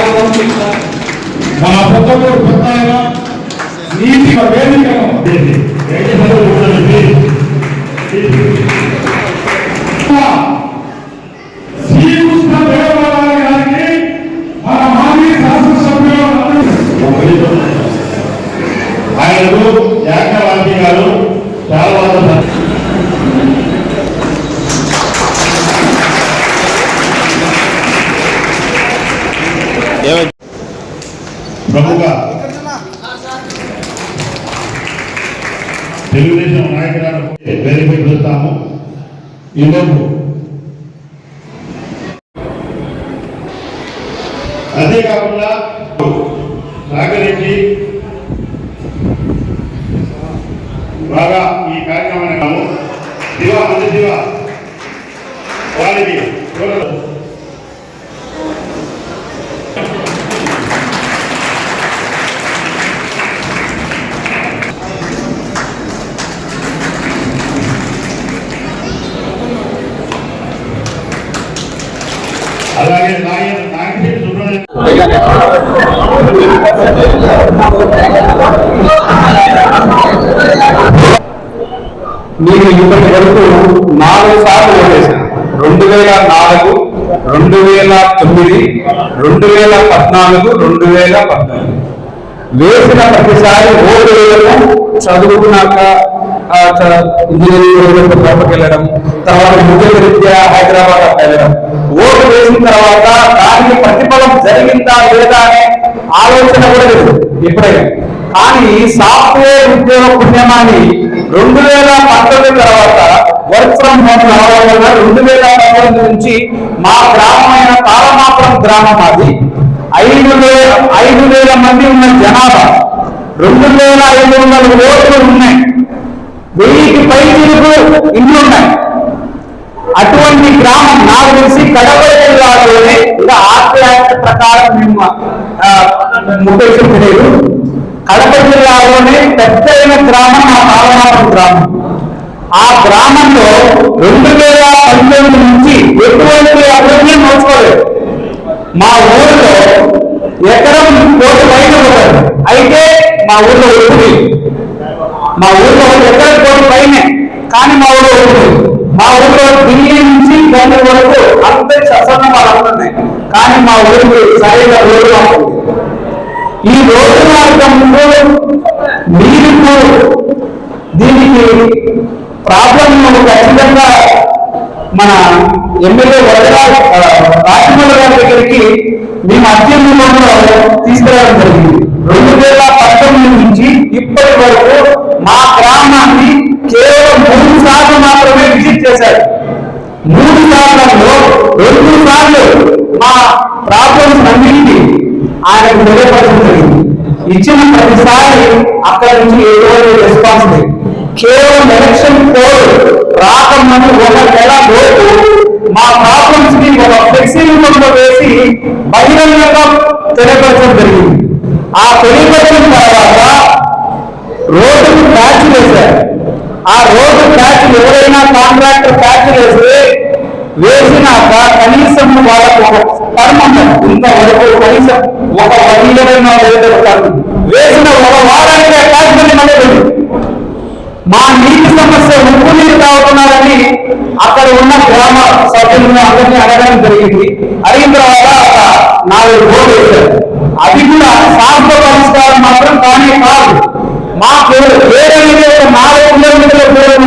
వారు పంపిస్తారు మన పొత్తూరు నీతి వేదికను ప్రముఖ తెలుగుదేశం నాయకురాలు వెరిఫై చూస్తాము ఈరోజు అదే కాకుండా సహకరించి బాగా ఈ కార్యక్రమాన్ని కాము శివ మంది శివ వారికి నేను ఇప్పటి వరకు నాలుగు సార్లు ఓటేశాను. రెండు వేల నాలుగు రెండు వేల తొమ్మిది రెండు వేల పద్నాలుగు రెండు వేల పద్నాలుగు. వేసిన ప్రతిసారి ఓటు వేయడం చదువుకున్నాక ఇంజనీరింగ్ గొప్పకి వెళ్ళడం తర్వాత ఉద్యోగ రీత్యా హైదరాబాద్ వెళ్ళడం. ఓటు వేసిన తర్వాత దానికి ప్రతిఫలం జరిగిందా లేదా అనే ఆలోచన కూడా లేదు. ఎప్పుడైనా కానీ సాఫ్ట్వేర్ ఉద్యోగ పుణ్యమాన్ని రెండు వేల పంతొమ్మిది తర్వాత వర్క్ ఫ్రమ్ హోమ్ రావడం వల్ల రెండు వేల పంతొమ్మిది నుంచి మా గ్రామమైన తారమాపురం గ్రామం అది. ఐదు వేల ఐదు వేల మంది ఉన్న జనాభా రెండు వేల ఐదు వందల ఓట్లు ఉన్నాయి. వెయ్యికి పై తిరుగు ఇల్లు ఉన్నాయి. అటువంటి గ్రామం నాకు తెలిసి కడప జిల్లాలోనే ఇంకా ఆర్టీ యాక్ట్ ప్రకారం మేము ఆ, ముప్పై కడప జిల్లాలోని పెద్దైన గ్రామం ఆ పాలనాపురం గ్రామం. ఆ గ్రామంలో రెండు వేల పంతొమ్మిది నుంచి ఎటువంటి అభివృద్ధి నోచుకోలేదు మా ఊరిలో ఎకరం కోటి పైన ఉంటుంది అయితే మా ఊర్లో ఒప్పుడు మా ఊర్లో ఎకరం కోటి పైనే. కానీ మా ఊర్లో ఒప్పుడు మా ఊర్లో ఢిల్లీ నుంచి గంట వరకు అంత ససన్న వాళ్ళు కానీ మా ఊరికి సరైన రోడ్డు ఈ రోడ్డు మార్గంలో మీకు దీనికి ప్రాబ్లం ఖచ్చితంగా మన ఎమ్మెల్యే వరదరా రాజమౌళి గారి దగ్గరికి మేము అత్యంతంలో తీసుకురావడం జరిగింది. రెండు వేల పంతొమ్మిది నుంచి ఇప్పటి వరకు మా గ్రామాన్ని కేవలం మూడు సార్లు మాత్రమే విజిట్ చేశారు. మూడు సార్లు రెండు సార్లు మా ప్రాబ్లమ్స్ అన్నింటినీ ఆయనకు తెలియపరచడం జరిగింది. ఇచ్చిన ప్రతిసారి అక్కడి నుంచి ఏదో రెస్పాన్స్ లేదు కేవలం ఎలక్షన్ కోడ్ రాకముందు ఒక నెల లోపు మా ప్రాబ్లమ్స్ని ఒక ఫ్లెక్సీ రూపంలో వేసి బహిరంగంగా తెలియపరచడం జరిగింది. ఆ తెలియపరచిన తర్వాత రోడ్డు ప్యాచ్ వేశారు ఆ రోడ్డు ప్యాచ్ ఎవరైనా కాంట్రాక్టర్ ప్యాచ్ వేస్తే వేసినాక కనీసం వాళ్ళకు ఒక టర్మ్ ఉంటుంది ఇంతవరకు కనీసం ఒక వన్ వేసిన ఒక వారానికి ఆ ప్యాచ్ మా నీటి సమస్య ఉప్పు నీరు తాగుతున్నారని అక్కడ ఉన్న గ్రామ సభ్యులను అందరినీ అడగడం జరిగింది. అడిగిన తర్వాత ఒక నాలుగు రోడ్లు వేశారు. అది కూడా శాశ్వత పరిష్కారం మాత్రం కానీ కాదు. మాకు వేరే ఒక నాలుగు కిలోమీటర్ల దూరం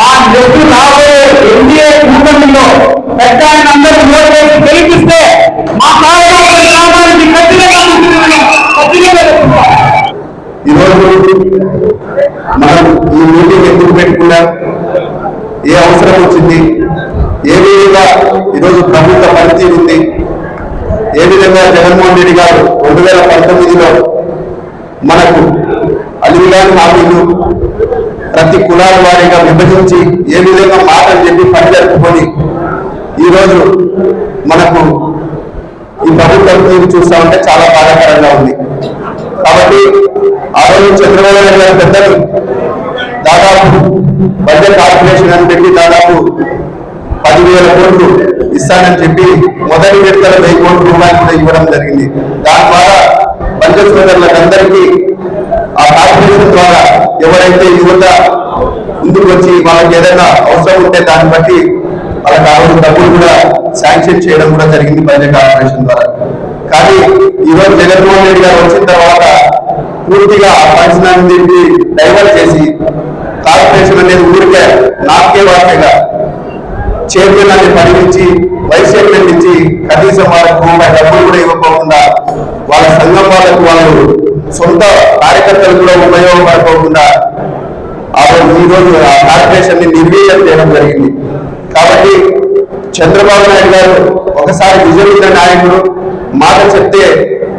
మా నెట్టు రాబోయే ఎన్డీఏ కూటమిలో పెద్ద ఆయన అందరూ ఓటు గెలిపిస్తే మా కారణాలు గ్రామానికి ఖచ్చితంగా ఖచ్చితంగా ఈరోజు మనం ఈ మీటింగ్ ఎందుకు పెట్టుకున్నాం? ఏ అవసరం వచ్చింది? ఏ విధంగా ఈరోజు ప్రభుత్వ పనితీరు ఉంది? ఏ విధంగా జగన్మోహన్ రెడ్డి గారు రెండు వేల పంతొమ్మిదిలో మనకు అలివిలాని మామూలు ప్రతి కులాల వారిగా విభజించి ఏ విధంగా మాటలు చెప్పి పని జరుపుకొని ఈరోజు మనకు ఈ ప్రభుత్వం తీరు చూస్తా ఉంటే చాలా బాధాకరంగా ఉంది. కాబట్టి ఆ రోజు చంద్రబాబు నాయుడు గారి పెద్దలు దాదాపు బడ్జెట్ కార్పొరేషన్ అని పెట్టి దాదాపు పదివేల కోట్లు ఇస్తానని చెప్పి మొదటి విడతల వెయ్యి కోట్ల రూపాయలు కూడా ఇవ్వడం జరిగింది. దాని ద్వారా పంచ సోదరులకు అందరికీ ఆ కార్పొరేషన్ ద్వారా ఎవరైతే యువత ముందుకు వచ్చి వాళ్ళకి ఏదైనా అవసరం ఉంటే దాన్ని బట్టి వాళ్ళకి కావాల్సిన డబ్బులు కూడా శాంక్షన్ చేయడం కూడా జరిగింది బడ్జెట్ కార్పొరేషన్ ద్వారా. కానీ ఈరోజు జగన్మోహన్ రెడ్డి గారు వచ్చిన తర్వాత పూర్తిగా ఆ ఫండ్స్ అన్నింటినీ డైవర్ట్ చేసి కార్పొరేషన్ అనేది ఊరికే నాకే వాటిగా చైర్మన్ అని పరిగణించి వైస్ చైర్మన్ ఇచ్చి కనీసం వాళ్ళకు రూపాయి డబ్బులు కూడా ఇవ్వకోకుండా వాళ్ళ సంఘం వాళ్ళకు వాళ్ళు సొంత కార్యకర్తలు కూడా ఉపయోగపడకుండా ఆ రోజు ఆ కార్పొరేషన్ని నిర్వీర్యం చేయడం జరిగింది. కాబట్టి చంద్రబాబు నాయుడు గారు ఒకసారి నిజమైన నాయకుడు మాట చెప్తే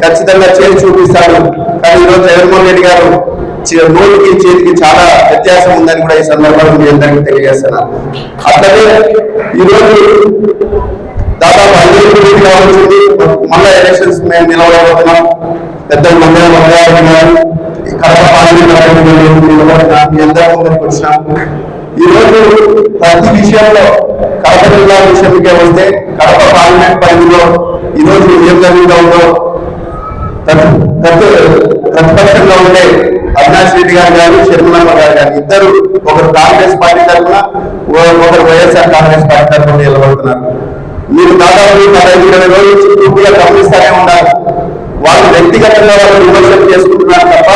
ఖచ్చితంగా చేసి చూపిస్తాడు. కానీ ఈరోజు జగన్మోహన్ రెడ్డి గారు నోటికి చేతికి చాలా వ్యత్యాసం ఉందని కూడా ఈ సందర్భంలో మీ అందరికీ తెలియజేస్తున్నాను. అట్లనే ఈరోజు దాదాపు ఐదు కోట్లు కావాల్సింది ఎలక్షన్స్ మేము పెద్ద మండల గారు కడప పార్లమెంట్ అభ్యర్థులు ముందుకు వచ్చినాం. ప్రతి విషయంలో కడప జిల్లా విషయానికే వస్తే కడప పార్లమెంట్ పరిధిలో ఈ రోజు ఏం జరుగుతూ ఉందో ప్రతి- ప్రతిపక్షంలో ఉండే అవినాష్ రెడ్డి గారు కానీ షర్మిలమ్మ గారు కానీ ఇద్దరు ఒకరు కాంగ్రెస్ పార్టీ తరఫున ఒకరు వైఎస్ఆర్ కాంగ్రెస్ పార్టీ తరఫున నిలబడుతున్నారు. మీరు దాదాపు నలభై ఇరవై రోజుల నుంచి పూర్తిగా గమనిస్తూనే ఉన్నారు. వాళ్ళు వ్యక్తిగతంగా వాళ్ళు విమర్శలు చేసుకుంటున్నారు తప్ప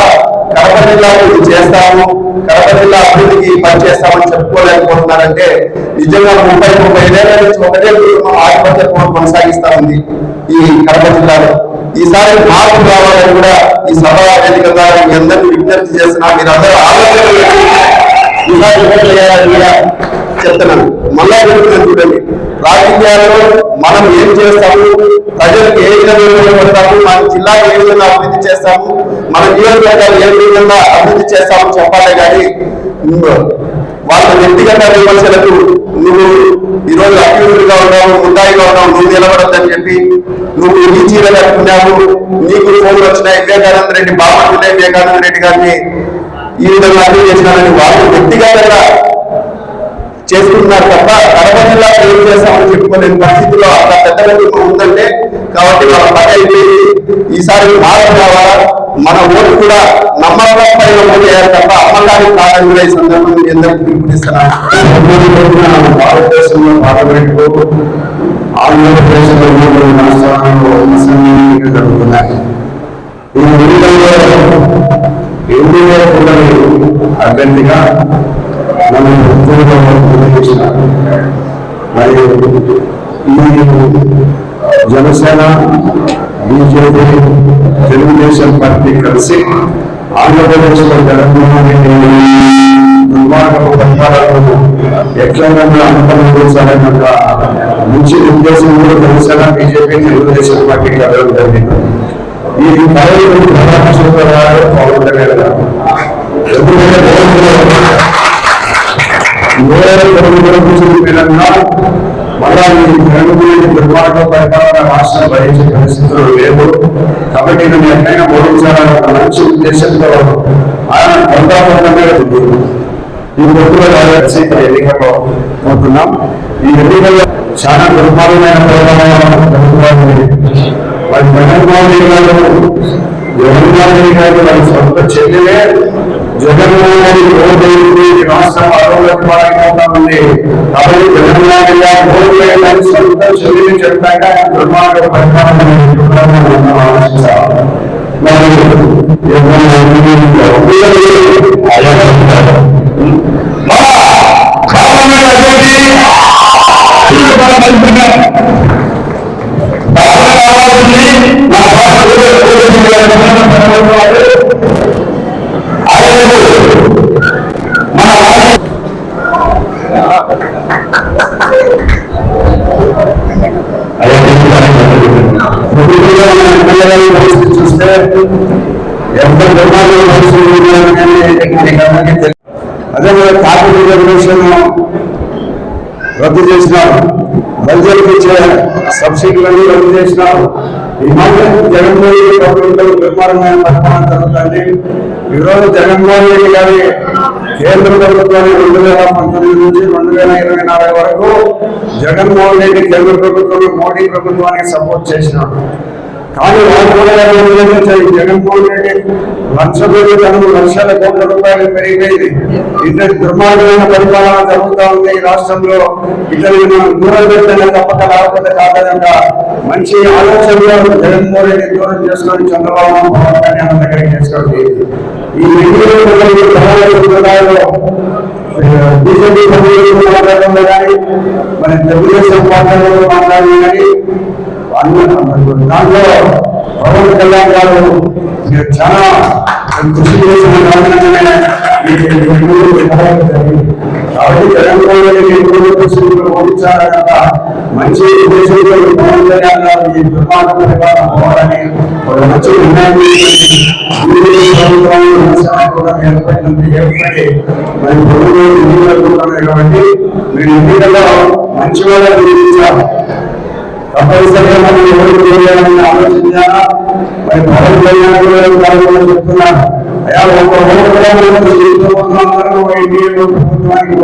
కడప జిల్లాకు ఇది చేస్తాము కడప జిల్లా అభివృద్ధికి పనిచేస్తామని చెప్పుకోలేకపోతున్నారంటే నిజంగా ముప్పై ముప్పై ఐదేళ్ళ నుంచి ఒకటే కుటుంబం ఆధిపత్య కొనసాగిస్తా ఉంది ఈ కడప జిల్లాలో. ఈసారి మార్పు రావాలని కూడా ఈ సభా వేదిక ద్వారా మీ అందరినీ విజ్ఞప్తి చేస్తున్నా మీరందరూ ఆలోచన చెప్తున్నాను. మళ్ళా చెప్తున్నాను చూడండి. రాజకీయాల్లో మనం ఏం చేస్తాము? ప్రజలకు ఏ విధంగా ఉపయోగపడతాము? మన జిల్లాకు ఏ విధంగా అభివృద్ధి చేస్తాము? మన నియోజకవర్గాలు ఏ విధంగా అభివృద్ధి చేస్తాము చెప్పాలి కానీ వాళ్ళ వ్యక్తిగత విమర్శలకు నువ్వు ఈరోజు అభివృద్ధిగా ఉన్నావు ముద్దాయిగా ఉన్నావు నువ్వు నిలబడద్దని చెప్పి నువ్వు ఈ చీర కట్టుకున్నావు నీకు ఫోన్లు వచ్చినాయి. వివేకానంద రెడ్డి బాగుంటుండే వివేకానంద రెడ్డి గారిని ఈ విధంగా అభివృద్ధి చేసినారని వాళ్ళు వ్యక్తిగతంగా చేసుకుంటున్నారు తప్ప కడప జిల్లా ఏం చేస్తామని చెప్పుకోలేని పరిస్థితిలో అంత పెద్ద ప్రభుత్వం ఉందంటే కాబట్టి మన పని అయిపోయింది. ఈసారి మార్పు కావాలా మన ఓటు కూడా నమ్మకం పైన ఓటు తప్ప అమ్మకానికి కాదని కూడా ఈ సందర్భంగా మీ అందరికీ పిలుపునిస్తున్నాను భారతదేశంలో పార్లమెంటు ఆంధ్రప్రదేశ్లో ఉన్నటువంటి రాష్ట్రాలలో జరుగుతున్నాయి. ఎన్డీఏ కూటమి అభ్యర్థిగా మనం ప్రభుత్వంలో మరియు ఈ జనసేన బీజేపీ తెలుగుదేశం పార్టీ కలిసి ఆంధ్రప్రదేశ్లో జగన్మోహన్ దుర్మార్గపు పరిపాలనను ఎట్లయినా అనుకరించాలన్న మంచి ఉద్దేశంలో జనసేన బీజేపీ తెలుగుదేశం పార్టీ కలవడం జరిగింది. ఈ కార్యక్రమం పవన్ కళ్యాణ్ గారు. ఎందుకంటే వేరే తొమ్మిది చూపినా మళ్ళా ఈ జగన్మోహన్ పరిపాలన రాష్ట్రం భరించే పరిస్థితులు లేవు. కాబట్టి నేను ఎక్కడైనా ఓడించాలని ఒక మంచి ఉద్దేశంతో ఆయన కొందాపడంగా ఈ పొత్తులో ఎన్నికల్లో ఈ ఎన్నికల్లో చాలా దుర్మార్గమైన జగన్మోహన్ రెడ్డి గారు జగన్మోహన్ రెడ్డి గారు వాళ్ళ సొంత చెల్లెలే జగన్మోహన్ రెడ్డి ఓటు రాష్ట్రం అడవులకు పాలైపోతా కాబట్టి జగన్మోహన్ రెడ్డి గారు ఓటు చెప్పాక దుర్మార్గ ఆలోచించాలి కాపీ రిజర్వేషన్ రద్దు చేసినారు. ప్రజలకు ఇచ్చే సబ్సిడీలన్నీ రద్దు చేసినారు. ఈ మధ్య జగన్మోహన్ రెడ్డి ప్రభుత్వం దుర్మార్గమైన పరిపాలన జరుగుతుంది. ఈరోజు జగన్మోహన్ రెడ్డి గారి కేంద్ర ప్రభుత్వాన్ని రెండు వేల పంతొమ్మిది నుంచి రెండు వేల ఇరవై నాలుగు వరకు జగన్మోహన్ రెడ్డి కేంద్ర ప్రభుత్వం మోడీ ప్రభుత్వానికి సపోర్ట్ చేసినాడు. కానీ వాళ్ళు కూడా. ఈ జగన్మోహన్ రెడ్డి లక్ష పెరుగుదలను లక్షల కోట్ల రూపాయలు పెరిగిపోయింది ఇద్దరు దుర్మార్గమైన పరిపాలన జరుగుతూ ఉంది ఈ రాష్ట్రంలో ఇతరులు మనం దూరం పెట్టిన తప్పక లేకపోతే కాదనక మంచి ఆలోచనలో జగన్మోహన్ రెడ్డి దూరం చేసుకొని చంద్రబాబు పవన్ కళ్యాణ్ దగ్గరికి చేసుకోండి ఈ ఎన్నికలలో బీజేపీ మాట్లాడడంలో కానీ మరి తెలుగుదేశం పార్టీలో మాట్లాడడం కానీ అన్ని- దాంట్లో పవన్ కళ్యాణ్ గారు మీరు చాలా కృషి చేసిన కారణంగానే కాబట్టి జగన్మోహన్ ఓడించారు మంచి ఉద్దేశంలో ఈ పవన్ కళ్యాణ్ గారు ఈ దుర్మార్గ పోవాలని ఒక మంచి నిర్ణయం తీసుకొని కూడా ఏర్పడి మరి ఎన్నికలు కాబట్టి మీరు ఎన్నికల్లో మంచి వాళ్ళ గురించారు తప్పనిసరిగా మనం ఎవరు చేయాలని ఆలోచించారా మరి పవన్ కళ్యాణ్ గారు కూడా చెప్తున్నారు అయ్యా ఒక ఓటు కూడా మనం జీవితంలో అందరూ ఎన్డీఏ ప్రభుత్వానికి